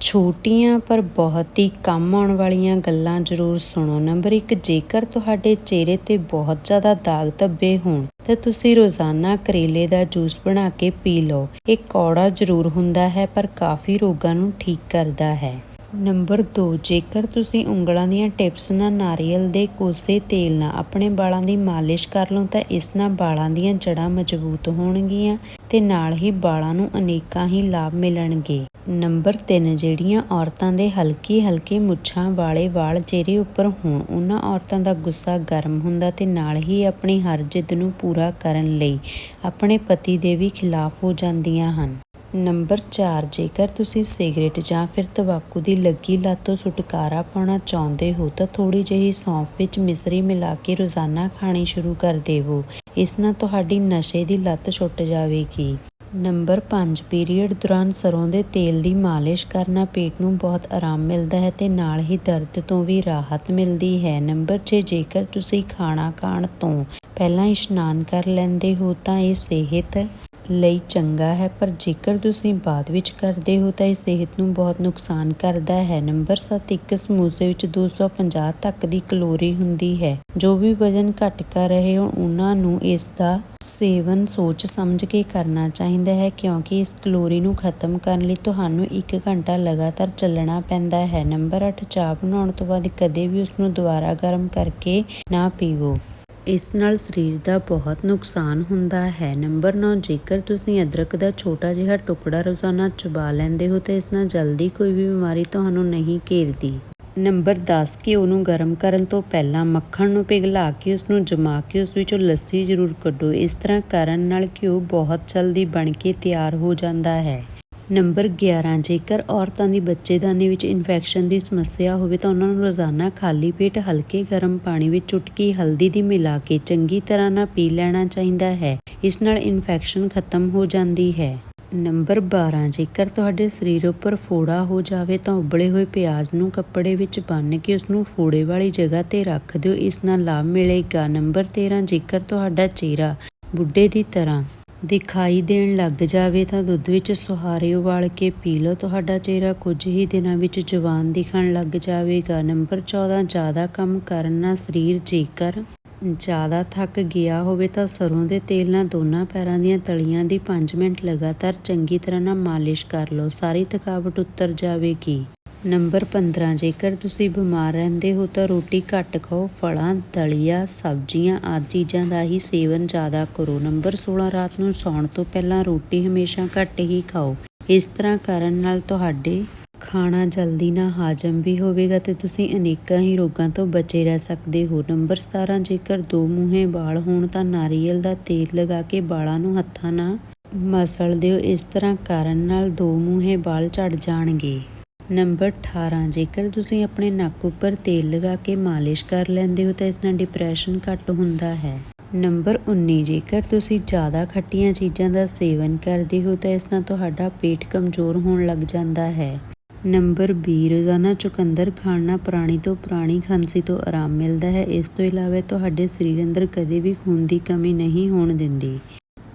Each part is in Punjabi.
ਛੋਟੀਆਂ ਪਰ ਬਹੁਤ ਹੀ ਕੰਮ ਆਉਣ ਵਾਲੀਆਂ ਗੱਲਾਂ ਜ਼ਰੂਰ ਸੁਣੋ। ਨੰਬਰ 1 ਜੇਕਰ ਤੁਹਾਡੇ ਚਿਹਰੇ ਤੇ ਬਹੁਤ ਜ਼ਿਆਦਾ ਦਾਗ ਧੱਬੇ ਹੋਣ, ਤਾਂ ਤੁਸੀਂ ਰੋਜ਼ਾਨਾ ਕਰੇਲੇ ਦਾ ਜੂਸ ਬਣਾ ਕੇ ਪੀ ਲਓ। ਇਹ ਕੌੜਾ ਜ਼ਰੂਰ ਹੁੰਦਾ ਹੈ, ਪਰ ਕਾਫੀ ਰੋਗਾਂ ਨੂੰ ਠੀਕ ਕਰਦਾ ਹੈ। ਨੰਬਰ 2 ਜੇਕਰ ਤੁਸੀਂ ਉਂਗਲਾਂ ਦੀਆਂ ਟਿਪਸ ਨਾਲ ਨਾਰੀਅਲ ਦੇ ਕੋਸੇ ਤੇਲ ਨਾਲ ਆਪਣੇ ਵਾਲਾਂ ਦੀ ਮਾਲਿਸ਼ ਕਰ ਲਓ, ਤਾਂ ਇਸ ਨਾਲ ਵਾਲਾਂ ਦੀਆਂ ਜੜ੍ਹਾਂ ਮਜ਼ਬੂਤ ਹੋਣਗੀਆਂ ਤੇ ਨਾਲ ਹੀ ਵਾਲਾਂ ਨੂੰ ਅਨੇਕਾਂ ਹੀ ਲਾਭ ਮਿਲਣਗੇ। ਨੰਬਰ 3 ਜਿਹੜੀਆਂ ਔਰਤਾਂ ਦੇ ਹਲਕੀ ਹਲਕੇ ਮੁੱਛਾਂ ਵਾਲੇ ਵਾਲ ਚਿਹਰੇ ਉੱਪਰ ਹੋਣ, ਉਹਨਾਂ ਔਰਤਾਂ ਦਾ ਗੁੱਸਾ ਗਰਮ ਹੁੰਦਾ ਤੇ ਨਾਲ ਹੀ ਆਪਣੀ ਹਰ ਜਿੱਦ ਨੂੰ ਪੂਰਾ ਕਰਨ ਲਈ ਆਪਣੇ ਪਤੀ ਦੇ ਵੀ ਖਿਲਾਫ ਹੋ ਜਾਂਦੀਆਂ ਹਨ। ਨੰਬਰ 4 ਜੇਕਰ ਤੁਸੀਂ ਸਿਗਰਟ ਜਾਂ ਫਿਰ ਤੰਬਾਕੂ ਦੀ ਲੱਗੀ ਲੱਤ ਤੋਂ ਛੁਟਕਾਰਾ ਪਾਉਣਾ ਚਾਹੁੰਦੇ ਹੋ, ਤਾਂ ਥੋੜੀ ਜਿਹੀ ਸੌਂਫ ਵਿੱਚ ਮਿਸਰੀ ਮਿਲਾ ਕੇ ਰੋਜ਼ਾਨਾ ਖਾਣੀ ਸ਼ੁਰੂ ਕਰ ਦੇਵੋ। ਇਸ ਨਾਲ ਤੁਹਾਡੀ ਨਸ਼ੇ ਦੀ ਲੱਤ ਛੁੱਟ ਜਾਵੇਗੀ। ਨੰਬਰ 5 ਪੀਰੀਅਡ ਦੌਰਾਨ ਸਰੋਂ ਦੇ ਤੇਲ ਦੀ ਮਾਲਿਸ਼ ਕਰਨਾ ਪੇਟ ਨੂੰ ਬਹੁਤ ਆਰਾਮ ਮਿਲਦਾ ਹੈ ਤੇ ਨਾਲ ਹੀ ਦਰਦ ਤੋਂ ਵੀ ਰਾਹਤ ਮਿਲਦੀ ਹੈ। ਨੰਬਰ 6 ਜੇਕਰ ਤੁਸੀਂ ਖਾਣਾ ਖਾਣ ਤੋਂ ਪਹਿਲਾਂ ਇਸ਼ਨਾਨ ਕਰ ਲੈਂਦੇ ਹੋ ਤਾਂ ਇਹ ਸਿਹਤ ਲਈ ਚੰਗਾ ਹੈ, ਪਰ ਜੇਕਰ ਤੁਸੀਂ ਬਾਅਦ ਵਿੱਚ ਕਰਦੇ ਹੋ ਤਾਂ ਇਹ ਸਿਹਤ ਨੂੰ ਬਹੁਤ ਨੁਕਸਾਨ ਕਰਦਾ ਹੈ। ਨੰਬਰ 7 ਇੱਕ ਸਮੋਸੇ ਵਿੱਚ 250 ਤੱਕ ਦੀ ਕਲੋਰੀ ਹੁੰਦੀ ਹੈ। ਜੋ ਵੀ ਵਜ਼ਨ ਘੱਟ ਕਰ ਰਹੇ ਹੋ ਉਹਨਾਂ ਨੂੰ ਇਸ ਦਾ ਸੇਵਨ ਸੋਚ ਸਮਝ ਕੇ ਕਰਨਾ ਚਾਹੀਦਾ ਹੈ, ਕਿਉਂਕਿ ਇਸ ਕਲੋਰੀ ਨੂੰ ਖਤਮ ਕਰਨ ਲਈ ਤੁਹਾਨੂੰ 1 ਘੰਟਾ ਲਗਾਤਾਰ ਚੱਲਣਾ ਪੈਂਦਾ ਹੈ। ਨੰਬਰ 8 ਚਾਹ ਬਣਾਉਣ ਤੋਂ ਬਾਅਦ ਕਦੇ ਵੀ ਉਸ ਨੂੰ ਦੁਬਾਰਾ ਗਰਮ ਕਰਕੇ ਨਾ ਪੀਵੋ। ਇਸ ਨਾਲ ਸਰੀਰ ਦਾ ਬਹੁਤ ਨੁਕਸਾਨ ਹੁੰਦਾ ਹੈ। ਨੰਬਰ 9 ਜੇਕਰ ਤੁਸੀਂ ਅਦਰਕ ਦਾ ਛੋਟਾ ਜਿਹਾ ਟੁਕੜਾ ਰੋਜ਼ਾਨਾ ਚਬਾ ਲੈਂਦੇ ਹੋ ਤਾਂ ਇਸ ਨਾਲ ਜਲਦੀ ਕੋਈ ਵੀ ਬਿਮਾਰੀ ਤੁਹਾਨੂੰ ਨਹੀਂ ਘੇਰਦੀ। ਨੰਬਰ 10 ਘਿਓ ਨੂੰ ਗਰਮ ਕਰਨ ਤੋਂ ਪਹਿਲਾਂ ਮੱਖਣ ਨੂੰ ਪਿਘਲਾ ਕੇ ਉਸ ਨੂੰ ਜਮਾ ਕੇ ਉਸ ਵਿੱਚੋਂ ਲੱਸੀ ਜ਼ਰੂਰ ਕੱਢੋ। ਇਸ ਤਰ੍ਹਾਂ ਕਰਨ ਨਾਲ ਘਿਓ ਬਹੁਤ ਜਲਦੀ ਬਣ ਕੇ ਤਿਆਰ ਹੋ ਜਾਂਦਾ ਹੈ। ਨੰਬਰ 11 ਜੇਕਰ ਔਰਤਾਂ ਦੀ ਬੱਚੇਦਾਨੀ ਵਿੱਚ ਇਨਫੈਕਸ਼ਨ ਦੀ ਸਮੱਸਿਆ ਹੋਵੇ ਤਾਂ ਉਹਨਾਂ ਨੂੰ ਰੋਜ਼ਾਨਾ ਖਾਲੀ ਪੇਟ ਹਲਕੇ ਗਰਮ ਪਾਣੀ ਵਿੱਚ ਚੁਟਕੀ, ਹਲਦੀ ਦੀ ਮਿਲਾ ਕੇ ਚੰਗੀ ਤਰ੍ਹਾਂ ਨਾਲ ਪੀ ਲੈਣਾ ਚਾਹੀਦਾ ਹੈ। ਇਸ ਨਾਲ ਇਨਫੈਕਸ਼ਨ ਖਤਮ ਹੋ ਜਾਂਦੀ ਹੈ। ਨੰਬਰ 12 ਜੇਕਰ ਤੁਹਾਡੇ ਸਰੀਰ ਉੱਪਰ ਫੋੜਾ ਹੋ ਜਾਵੇ ਤਾਂ ਉਬਲੇ ਹੋਏ ਪਿਆਜ਼ ਨੂੰ ਕੱਪੜੇ ਵਿੱਚ ਬੰਨ੍ਹ ਕੇ ਉਸ ਨੂੰ ਫੋੜੇ ਵਾਲੀ ਜਗ੍ਹਾ ਤੇ ਰੱਖ ਦਿਓ। ਇਸ ਨਾਲ ਲਾਭ ਮਿਲੇਗਾ। ਨੰਬਰ 13 ਜੇਕਰ ਤੁਹਾਡਾ ਚਿਹਰਾ ਬੁੱਢੇ ਦੀ ਤਰ੍ਹਾਂ ਦਿਖਾਈ ਦੇਣ ਲੱਗ ਜਾਵੇ ਤਾਂ ਦੁੱਧ ਵਿੱਚ ਸੁਹਾਰੇ ਉਬਾਲ ਕੇ ਪੀ ਲਓ। ਤੁਹਾਡਾ ਚਿਹਰਾ ਕੁਝ ਹੀ ਦਿਨਾਂ ਵਿੱਚ ਜਵਾਨ ਦਿਖਣ ਲੱਗ ਜਾਵੇਗਾ। ਨੰਬਰ 14 ਜ਼ਿਆਦਾ ਕੰਮ ਕਰਨ ਨਾਲ ਸਰੀਰ ਜੇਕਰ ਜ਼ਿਆਦਾ ਥੱਕ ਗਿਆ ਹੋਵੇ ਤਾਂ ਸਰੋਂ ਦੇ ਤੇਲ ਨਾਲ ਦੋਨਾਂ ਪੈਰਾਂ ਦੀਆਂ ਤਲੀਆਂ ਦੀ 5 ਮਿੰਟ ਲਗਾਤਾਰ ਚੰਗੀ ਤਰ੍ਹਾਂ ਨਾਲ ਮਾਲਿਸ਼ ਕਰ ਲਓ। ਸਾਰੀ ਥਕਾਵਟ ਉਤਰ ਜਾਵੇਗੀ। ਨੰਬਰ 15 ਜੇਕਰ ਤੁਸੀਂ ਬਿਮਾਰ ਰਹਿੰਦੇ ਹੋ ਤਾਂ ਰੋਟੀ ਘੱਟ ਖਾਓ, ਫਲਾਂ, ਦਲੀਆ, ਸਬਜ਼ੀਆਂ ਆਦਿ ਚੀਜ਼ਾਂ ਦਾ ਹੀ ਸੇਵਨ ਜ਼ਿਆਦਾ ਕਰੋ। ਨੰਬਰ 16 ਰਾਤ ਨੂੰ ਸੌਣ ਤੋਂ ਪਹਿਲਾਂ ਰੋਟੀ ਹਮੇਸ਼ਾ ਘੱਟ ਹੀ ਖਾਓ। ਇਸ ਤਰ੍ਹਾਂ ਕਰਨ ਨਾਲ ਤੁਹਾਡੇ ਖਾਣਾ ਜਲਦੀ ਨਾ ਹਾਜ਼ਮ ਵੀ ਹੋਵੇਗਾ ਤੇ ਤੁਸੀਂ ਅਨੇਕਾਂ ਹੀ ਰੋਗਾਂ ਤੋਂ ਬਚੇ ਰਹਿ ਸਕਦੇ ਹੋ। ਨੰਬਰ 17 ਜੇਕਰ ਦੋ ਮੂੰਹੇ ਵਾਲ ਹੋਣ ਤਾਂ ਨਾਰੀਅਲ ਦਾ ਤੇਲ ਲਗਾ ਕੇ ਵਾਲਾਂ ਨੂੰ ਹੱਥਾਂ ਨਾਲ ਮਸਲ ਦਿਓ ਇਸ ਤਰ੍ਹਾਂ ਕਰਨ ਨਾਲ ਦੋ ਮੂੰਹੇ ਵਾਲ ਝੜ ਜਾਣਗੇ। ਨੰਬਰ 18 ਜੇਕਰ ਤੁਸੀਂ ਆਪਣੇ ਨੱਕ ਉੱਪਰ ਤੇਲ ਲਗਾ ਕੇ ਮਾਲਿਸ਼ ਕਰ ਲੈਂਦੇ ਹੋ ਤਾਂ ਇਸ ਨਾਲ ਡਿਪਰੈਸ਼ਨ ਘੱਟ ਹੁੰਦਾ ਹੈ। ਨੰਬਰ 19 ਜੇਕਰ ਤੁਸੀਂ ਜ਼ਿਆਦਾ ਖੱਟੀਆਂ ਚੀਜ਼ਾਂ ਦਾ ਸੇਵਨ ਕਰਦੇ ਹੋ ਤਾਂ ਇਸ ਨਾਲ ਤੁਹਾਡਾ ਪੇਟ ਕਮਜ਼ੋਰ ਹੋਣ ਲੱਗ ਜਾਂਦਾ ਹੈ। ਨੰਬਰ 20 ਰੋਜ਼ਾਨਾ ਚੁਕੰਦਰ ਖਾਣ ਨਾਲ ਪੁਰਾਣੀ ਤੋਂ ਪੁਰਾਣੀ ਖਾਂਸੀ ਤੋਂ ਆਰਾਮ ਮਿਲਦਾ ਹੈ। ਇਸ ਤੋਂ ਇਲਾਵਾ ਤੁਹਾਡੇ ਸਰੀਰ ਅੰਦਰ ਕਦੇ ਵੀ ਖੂਨ ਦੀ ਕਮੀ ਨਹੀਂ ਹੋਣ ਦਿੰਦੀ।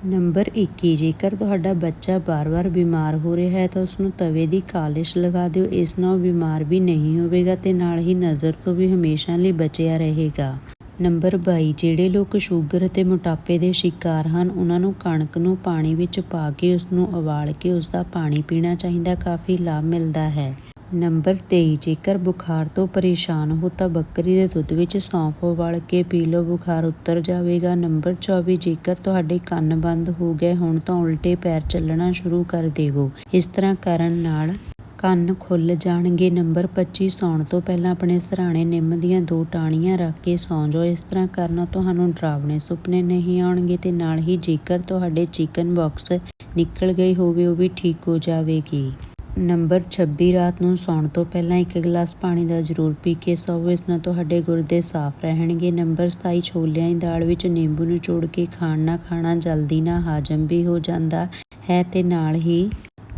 ਨੰਬਰ 21 ਜੇਕਰ ਤੁਹਾਡਾ ਬੱਚਾ ਬਾਰ-ਬਾਰ ਬਿਮਾਰ ਹੋ ਰਿਹਾ ਹੈ ਤਾਂ ਉਸ ਨੂੰ ਤਵੇ ਦੀ ਕਾਲਿਸ਼ ਲਗਾ ਦਿਓ। ਇਸ ਨਾਲ ਉਹ ਬਿਮਾਰ ਵੀ ਨਹੀਂ ਹੋਵੇਗਾ ਤੇ ਨਾਲ ਹੀ ਨਜ਼ਰ ਤੋਂ ਵੀ ਹਮੇਸ਼ਾ ਲਈ ਬਚਿਆ ਰਹੇਗਾ। ਨੰਬਰ 22 ਜਿਹੜੇ ਲੋਕ ਸ਼ੂਗਰ ਅਤੇ ਮੋਟਾਪੇ ਦੇ ਸ਼ਿਕਾਰ ਹਨ, ਉਹਨਾਂ ਨੂੰ ਕਣਕ ਨੂੰ ਪਾਣੀ ਵਿੱਚ ਪਾ ਕੇ ਉਸ ਨੂੰ ਉਬਾਲ ਕੇ ਉਸ ਦਾ ਪਾਣੀ ਪੀਣਾ ਚਾਹੀਦਾ। ਕਾਫੀ ਲਾਭ ਮਿਲਦਾ ਹੈ। ਨੰਬਰ 23 ਜੇਕਰ ਬੁਖਾਰ ਤੋਂ ਪਰੇਸ਼ਾਨ ਹੋ ਤਾਂ ਬੱਕਰੀ ਦੇ ਦੁੱਧ ਵਿੱਚ ਸੌਂਫ ਉਬਾਲ ਕੇ ਪੀ ਲਓ। ਬੁਖਾਰ ਉਤਰ ਜਾਵੇਗਾ। ਨੰਬਰ 24 ਜੇਕਰ ਤੁਹਾਡੇ ਕੰਨ ਬੰਦ ਹੋ ਗਏ ਹੁਣ ਤਾਂ ਉਲਟੇ ਪੈਰ ਚੱਲਣਾ ਸ਼ੁਰੂ ਕਰ ਦੇਵੋ। ਇਸ ਤਰ੍ਹਾਂ ਕਰਨ ਨਾਲ ਕੰਨ ਖੁੱਲ ਜਾਣਗੇ। ਨੰਬਰ 25 ਸੌਣ ਤੋਂ ਪਹਿਲਾਂ ਆਪਣੇ ਸਰਾਣੇ ਨਿੰਮ ਦੀਆਂ ਦੋ ਟਾਹਣੀਆਂ ਰੱਖ ਕੇ ਸੌਂ ਜਾਓ। ਇਸ ਤਰ੍ਹਾਂ ਕਰਨਾ ਤੁਹਾਨੂੰ ਡਰਾਵਣੇ ਸੁਪਨੇ ਨਹੀਂ ਆਉਣਗੇ ਤੇ ਨਾਲ ਹੀ ਜੇਕਰ ਤੁਹਾਡੇ ਚਿਕਨ ਬਾਕਸ ਨਿਕਲ ਗਈ ਹੋਵੇ, ਉਹ ਵੀ ਠੀਕ ਹੋ ਜਾਵੇਗੀ। ਨੰਬਰ 26 ਰਾਤ ਨੂੰ ਸੌਣ ਤੋਂ ਪਹਿਲਾਂ ਇੱਕ ਗਲਾਸ ਪਾਣੀ ਦਾ ਜ਼ਰੂਰ ਪੀ ਕੇ ਸੌਵੋ। ਇਸ ਨਾਲ ਤੁਹਾਡੇ ਗੁਰਦੇ ਸਾਫ਼ ਰਹਿਣਗੇ। ਨੰਬਰ 27 ਛੋਲਿਆਂ ਦੀ ਦਾਲ ਵਿੱਚ ਨਿੰਬੂ ਨੂੰ ਨਿਚੋੜ ਕੇ ਖਾਣ ਨਾਲ ਖਾਣਾ ਜਲਦੀ ਨਾਲ ਹਾਜ਼ਮ ਵੀ ਹੋ ਜਾਂਦਾ ਹੈ ਤੇ ਨਾਲ ਹੀ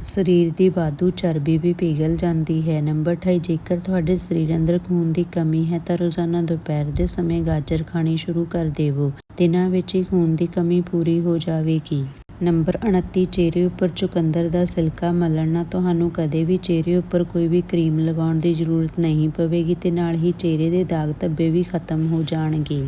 ਸਰੀਰ ਦੀ ਵਾਧੂ ਚਰਬੀ ਵੀ ਪਿਘਲ ਜਾਂਦੀ ਹੈ। ਨੰਬਰ 28 ਜੇਕਰ ਤੁਹਾਡੇ ਸਰੀਰ ਅੰਦਰ ਖੂਨ ਦੀ ਕਮੀ ਹੈ ਤਾਂ ਰੋਜ਼ਾਨਾ ਦੁਪਹਿਰ ਦੇ ਸਮੇਂ ਗਾਜਰ ਖਾਣੀ ਸ਼ੁਰੂ ਕਰ ਦੇਵੋ। ਦਿਨਾਂ ਵਿੱਚ ਹੀ ਖੂਨ ਦੀ ਕਮੀ ਪੂਰੀ ਹੋ ਜਾਵੇਗੀ। ਨੰਬਰ 29 ਚਿਹਰੇ ਉੱਪਰ ਚੁਕੰਦਰ ਦਾ ਸਿਲਕਾ ਮਲਣ ਨਾਲ ਤੁਹਾਨੂੰ ਕਦੇ ਵੀ ਚਿਹਰੇ ਉੱਪਰ ਕੋਈ ਵੀ ਕਰੀਮ ਲਗਾਉਣ ਦੀ ਜ਼ਰੂਰਤ ਨਹੀਂ ਪਵੇਗੀ ਤੇ ਨਾਲ ਹੀ ਚਿਹਰੇ ਦੇ ਦਾਗ ਧੱਬੇ ਵੀ ਖਤਮ ਹੋ ਜਾਣਗੇ।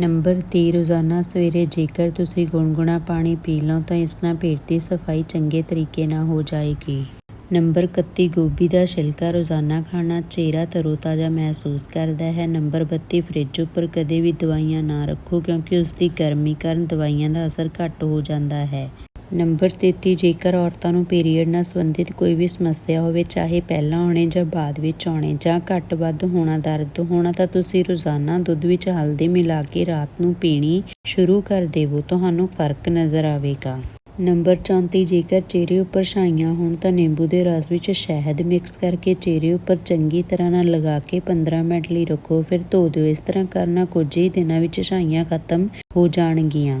ਨੰਬਰ 30 ਰੋਜ਼ਾਨਾ ਸਵੇਰੇ ਜੇਕਰ ਤੁਸੀਂ ਗੁਨਗੁਣਾ ਪਾਣੀ ਪੀ ਲਓ ਤਾਂ ਇਸ ਨਾਲ ਪੇਟ ਦੀ ਸਫ਼ਾਈ ਚੰਗੇ ਤਰੀਕੇ ਨਾਲ ਹੋ ਜਾਏਗੀ। ਨੰਬਰ 31 ਗੋਭੀ ਦਾ ਛਿਲਕਾ, ਰੋਜ਼ਾਨਾ ਖਾਣਾ, ਚਿਹਰਾ ਤਰੋਤਾਜ਼ਾ ਮਹਿਸੂਸ ਕਰਦਾ ਹੈ। ਨੰਬਰ 32 ਫ੍ਰਿਜ ਉੱਪਰ ਕਦੇ ਵੀ ਦਵਾਈਆਂ ਨਾ ਰੱਖੋ, ਕਿਉਂਕਿ ਉਸ ਦੀ ਗਰਮੀ ਕਾਰਨ ਦਵਾਈਆਂ ਦਾ ਅਸਰ ਘੱਟ ਹੋ ਜਾਂਦਾ ਹੈ। ਨੰਬਰ 33 ਜੇਕਰ ਔਰਤਾਂ ਨੂੰ ਪੀਰੀਅਡ ਨਾਲ ਸੰਬੰਧਿਤ ਕੋਈ ਵੀ ਸਮੱਸਿਆ ਹੋਵੇ, ਚਾਹੇ ਪਹਿਲਾਂ ਆਉਣੇ ਜਾਂ ਬਾਅਦ ਵਿੱਚ ਆਉਣੇ, ਜਾਂ ਘੱਟ ਵੱਧ ਹੋਣਾ ਦਰਦ ਹੋਣਾ, ਤਾਂ ਤੁਸੀਂ ਰੋਜ਼ਾਨਾ ਦੁੱਧ ਵਿੱਚ ਹਲਦੀ ਮਿਲਾ ਕੇ ਰਾਤ ਨੂੰ ਪੀਣੀ ਸ਼ੁਰੂ ਕਰ ਦੇਵੋ। ਤੁਹਾਨੂੰ ਫ਼ਰਕ ਨਜ਼ਰ ਆਵੇਗਾ। ਨੰਬਰ 34 ਜੇਕਰ ਚਿਹਰੇ ਉੱਪਰ ਛਾਈਆਂ ਹੋਣ ਤਾਂ ਨਿੰਬੂ ਦੇ ਰਸ ਵਿੱਚ ਸ਼ਹਿਦ ਮਿਕਸ ਕਰਕੇ ਚਿਹਰੇ ਉੱਪਰ ਚੰਗੀ ਤਰ੍ਹਾਂ ਨਾਲ ਲਗਾ ਕੇ 15 ਮਿੰਟ ਲਈ ਰੱਖੋ। ਫਿਰ ਧੋ ਦਿਓ। ਇਸ ਤਰ੍ਹਾਂ ਕਰਨਾ ਕੁਝ ਹੀ ਦਿਨਾਂ ਵਿੱਚ ਛਾਈਆਂ ਖਤਮ ਹੋ ਜਾਣਗੀਆਂ।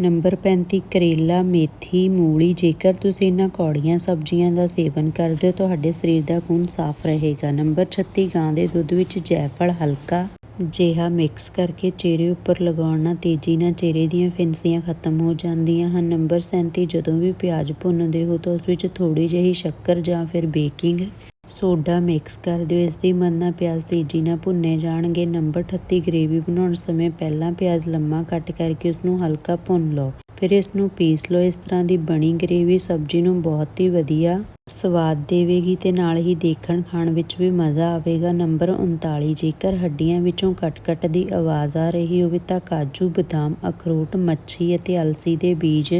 ਨੰਬਰ 35 ਕਰੇਲਾ, ਮੇਥੀ, ਮੂਲੀ। ਜੇਕਰ ਤੁਸੀਂ ਇਹਨਾਂ ਕੌੜੀਆਂ ਸਬਜ਼ੀਆਂ ਦਾ ਸੇਵਨ ਕਰਦੇ ਹੋ, ਤੁਹਾਡੇ ਸਰੀਰ ਦਾ ਖੂਨ ਸਾਫ਼ ਰਹੇਗਾ। ਨੰਬਰ 36 ਗਾਂ ਦੇ ਦੁੱਧ ਵਿੱਚ ਜੈਫਲ ਹਲਕਾ ਜਿਹਾ ਮਿਕਸ ਕਰਕੇ ਚਿਹਰੇ ਉੱਪਰ ਲਗਾਉਣ ਨਾਲ ਤੇਜ਼ੀ ਨਾਲ ਚਿਹਰੇ ਦੀਆਂ ਫਿੰਸੀਆਂ ਖਤਮ ਹੋ ਜਾਂਦੀਆਂ ਹਨ। ਨੰਬਰ 37 ਜਦੋਂ ਵੀ ਪਿਆਜ਼ ਭੁੰਨਦੇ ਹੋ ਤਾਂ ਉਸ ਵਿੱਚ ਥੋੜੀ ਜਿਹੀ ਸ਼ੱਕਰ ਜਾਂ ਫਿਰ ਬੇਕਿੰਗ ਸੋਡਾ ਮਿਕਸ ਕਰ ਦਿਓ। ਇਸ ਦੀ ਮਦਦ ਨਾਲ ਪਿਆਜ਼ ਤੇਜ਼ੀ ਨਾਲ ਭੁੰਨੇ ਜਾਣਗੇ। ਨੰਬਰ 38 ਗ੍ਰੇਵੀ ਬਣਾਉਣ ਸਮੇਂ ਪਹਿਲਾਂ ਪਿਆਜ਼ ਲੰਮਾ ਕੱਟ ਕਰਕੇ ਉਸ ਨੂੰ ਹਲਕਾ ਭੁੰਨ ਲਓ। ਫਿਰ ਇਸ ਨੂੰ ਪੀਸ ਲਓ। ਇਸ ਤਰ੍ਹਾਂ ਦੀ ਬਣੀ ਗ੍ਰੇਵੀ ਸਬਜ਼ੀ ਨੂੰ ਬਹੁਤ ਹੀ ਵਧੀਆ ਸਵਾਦ ਦੇਵੇਗੀ ਤੇ ਨਾਲ ਹੀ ਦੇਖਣ ਖਾਣ ਵਿੱਚ ਵੀ ਮਜ਼ਾ ਆਵੇਗਾ। ਨੰਬਰ 39 ਜੇਕਰ ਹੱਡੀਆਂ ਵਿੱਚੋਂ ਕਟ-ਕਟ ਦੀ ਆਵਾਜ਼ ਆ ਰਹੀ ਹੋਵੇ ਤਾਂ ਕਾਜੂ, ਬਦਾਮ, ਅਖਰੋਟ, ਮੱਛੀ ਅਤੇ ਅਲਸੀ ਦੇ ਬੀਜ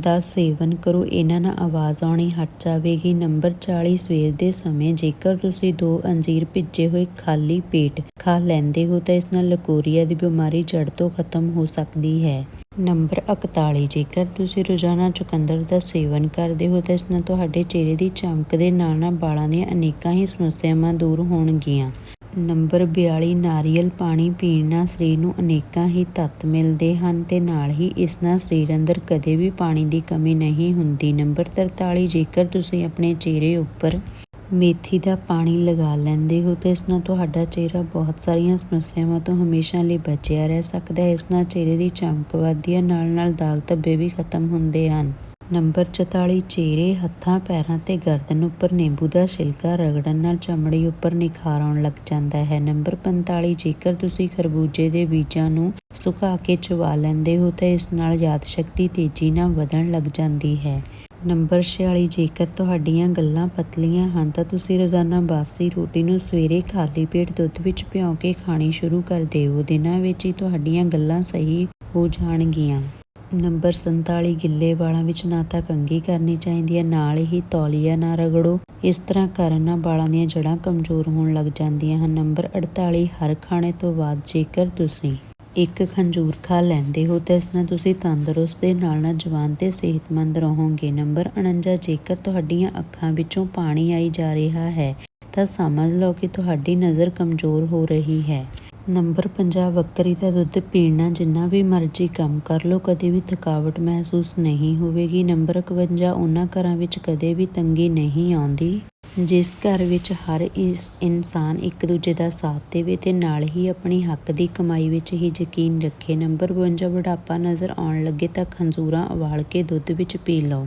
ਦਾ ਸੇਵਨ ਕਰੋ। ਇਹਨਾਂ ਨਾਲ ਆਵਾਜ਼ ਆਉਣੀ ਹਟ ਜਾਵੇਗੀ। ਨੰਬਰ 40 ਸਵੇਰ ਦੇ ਸਮੇਂ ਜੇਕਰ ਤੁਸੀਂ ਦੋ ਅੰਜੀਰ ਭਿੱਜੇ ਹੋਏ ਖਾਲੀ ਪੇਟ ਖਾ ਲੈਂਦੇ ਹੋ ਤਾਂ ਇਸ ਨਾਲ ਲਕੋਰੀਆ ਦੀ ਬਿਮਾਰੀ ਜੜ ਤੋਂ ਖਤਮ ਹੋ ਸਕਦੀ ਹੈ। ਨੰਬਰ 41 ਜੇਕਰ ਤੁਸੀਂ ਰੋਜ਼ਾਨਾ ਚੁਕੰਦਰ ਦਾ ਸੇਵਨ ਕਰਦੇ ਹੋ ਤਾਂ ਇਸ ਨਾਲ ਤੁਹਾਡੇ ਚਿਹਰੇ ਦੀ ਚਮਕ ਦੇ ਨਾਲ ਨਾਲ ਵਾਲਾਂ ਦੀਆਂ ਅਨੇਕਾਂ ਹੀ ਸਮੱਸਿਆਵਾਂ ਦੂਰ ਹੋਣਗੀਆਂ। ਨੰਬਰ 42 ਨਾਰੀਅਲ ਪਾਣੀ ਪੀਣ ਨਾਲ ਸਰੀਰ ਨੂੰ ਅਨੇਕਾਂ ਹੀ ਤੱਤ ਮਿਲਦੇ ਹਨ ਤੇ ਨਾਲ ਹੀ ਇਸ ਨਾਲ ਸਰੀਰ ਅੰਦਰ ਕਦੇ ਵੀ ਪਾਣੀ ਦੀ ਕਮੀ ਨਹੀਂ ਹੁੰਦੀ। ਨੰਬਰ 43 ਜੇਕਰ ਤੁਸੀਂ ਆਪਣੇ ਚਿਹਰੇ ਉੱਪਰ ਮੇਥੀ ਦਾ ਪਾਣੀ ਲਗਾ ਲੈਂਦੇ ਹੋ ਤਾਂ ਇਸ ਨਾਲ ਤੁਹਾਡਾ ਚਿਹਰਾ ਬਹੁਤ ਸਾਰੀਆਂ ਸਮੱਸਿਆਵਾਂ ਤੋਂ ਹਮੇਸ਼ਾ ਲਈ ਬਚਿਆ ਰਹਿ ਸਕਦਾ ਹੈ। ਇਸ ਨਾਲ ਚਿਹਰੇ ਦੀ ਚਮਕ ਵੱਧਦੀ ਹੈ ਨਾਲ ਨਾਲ ਦਾਗ ਧੱਬੇ ਵੀ ਖਤਮ ਹੁੰਦੇ ਹਨ। ਨੰਬਰ 44 ਚਿਹਰੇ ਹੱਥਾਂ, ਪੈਰਾਂ ਤੇ ਗਰਦਨ ਉੱਪਰ ਨਿੰਬੂ ਦਾ ਛਿਲਕਾ ਰਗੜਨ ਨਾਲ ਚਮੜੀ ਉੱਪਰ ਨਿਖਾਰ ਆਉਣ ਲੱਗ ਜਾਂਦਾ ਹੈ। ਨੰਬਰ 45 ਜੇਕਰ ਤੁਸੀਂ ਖਰਬੂਜੇ ਦੇ ਬੀਜਾਂ ਨੂੰ ਸੁਕਾ ਕੇ ਚਬਾ ਲੈਂਦੇ ਹੋ ਤਾਂ ਇਸ ਨਾਲ ਯਾਦ ਸ਼ਕਤੀ ਤੇਜ਼ੀ ਨਾਲ ਵਧਣ ਲੱਗ ਜਾਂਦੀ ਹੈ। ਨੰਬਰ 46 ਜੇਕਰ ਤੁਹਾਡੀਆਂ ਗੱਲਾਂ ਪਤਲੀਆਂ ਹਨ ਤਾਂ ਤੁਸੀਂ ਰੋਜ਼ਾਨਾ ਬਾਸੀ ਰੋਟੀ ਨੂੰ ਸਵੇਰੇ ਖਾਲੀ ਪੇਟ ਦੁੱਧ ਵਿੱਚ ਭਿਓ ਕੇ ਖਾਣੀ ਸ਼ੁਰੂ ਕਰ ਦਿਓ। ਦਿਨਾਂ ਵਿੱਚ ਹੀ ਤੁਹਾਡੀਆਂ ਗੱਲਾਂ ਸਹੀ ਹੋ ਜਾਣਗੀਆਂ। ਨੰਬਰ 47 ਗਿੱਲੇ ਵਾਲਾਂ ਵਿੱਚ ਨਾ ਤਾਂ ਕੰਘੀ ਕਰਨੀ ਚਾਹੀਦੀ ਹੈ, ਨਾਲ ਹੀ ਤੌਲੀਆ ਨਾ ਰਗੜੋ। ਇਸ ਤਰ੍ਹਾਂ ਕਰਨ ਨਾਲ ਵਾਲਾਂ ਦੀਆਂ ਜੜ੍ਹਾਂ ਕਮਜ਼ੋਰ ਹੋਣ ਲੱਗ ਜਾਂਦੀਆਂ ਹਨ। ਨੰਬਰ 48 ਹਰ ਖਾਣੇ ਤੋਂ ਬਾਅਦ ਜੇਕਰ ਤੁਸੀਂ ਇੱਕ ਖੰਜੂਰ ਖਾ ਲੈਂਦੇ ਹੋ, ਤਾਂ ਇਸ ਨਾਲ ਤੁਸੀਂ ਤੰਦਰੁਸਤ ਦੇ ਨਾਲ ਨਾਲ ਜਵਾਨ ਤੇ ਸਿਹਤਮੰਦ ਰਹੋਗੇ। ਨੰਬਰ 49 ਜੇਕਰ ਤੁਹਾਡੀਆਂ ਅੱਖਾਂ ਵਿੱਚੋਂ ਪਾਣੀ ਆਈ ਜਾ ਰਿਹਾ ਹੈ, ਤਾਂ ਸਮਝ ਲਓ ਕਿ ਤੁਹਾਡੀ ਨਜ਼ਰ ਕਮਜ਼ੋਰ ਹੋ ਰਹੀ ਹੈ। ਨੰਬਰ 50 ਬੱਕਰੀ ਦਾ ਦੁੱਧ ਪੀਣਾ, ਜਿੰਨਾ ਵੀ ਮਰਜ਼ੀ ਕੰਮ ਕਰ ਲਓ, ਕਦੇ ਵੀ ਥਕਾਵਟ ਮਹਿਸੂਸ ਨਹੀਂ ਹੋਵੇਗੀ। ਨੰਬਰ 51 ਉਹਨਾਂ ਘਰਾਂ ਵਿੱਚ ਕਦੇ ਵੀ ਤੰਗੀ ਨਹੀਂ ਆਉਂਦੀ, ਜਿਸ ਘਰ ਵਿੱਚ ਹਰ ਇਸ ਇਨਸਾਨ ਇੱਕ ਦੂਜੇ ਦਾ ਸਾਥ ਦੇਵੇ ਤੇ ਨਾਲ ਹੀ ਆਪਣੀ ਹੱਕ ਦੀ ਕਮਾਈ ਵਿੱਚ ਹੀ ਯਕੀਨ ਰੱਖੇ। ਨੰਬਰ 52 ਬੁਢਾਪਾ ਨਜ਼ਰ ਆਉਣ ਲੱਗੇ ਤਾਂ ਖੰਜੂਰਾਂ ਉਬਾਲ ਕੇ ਦੁੱਧ ਵਿੱਚ ਪੀ ਲਓ।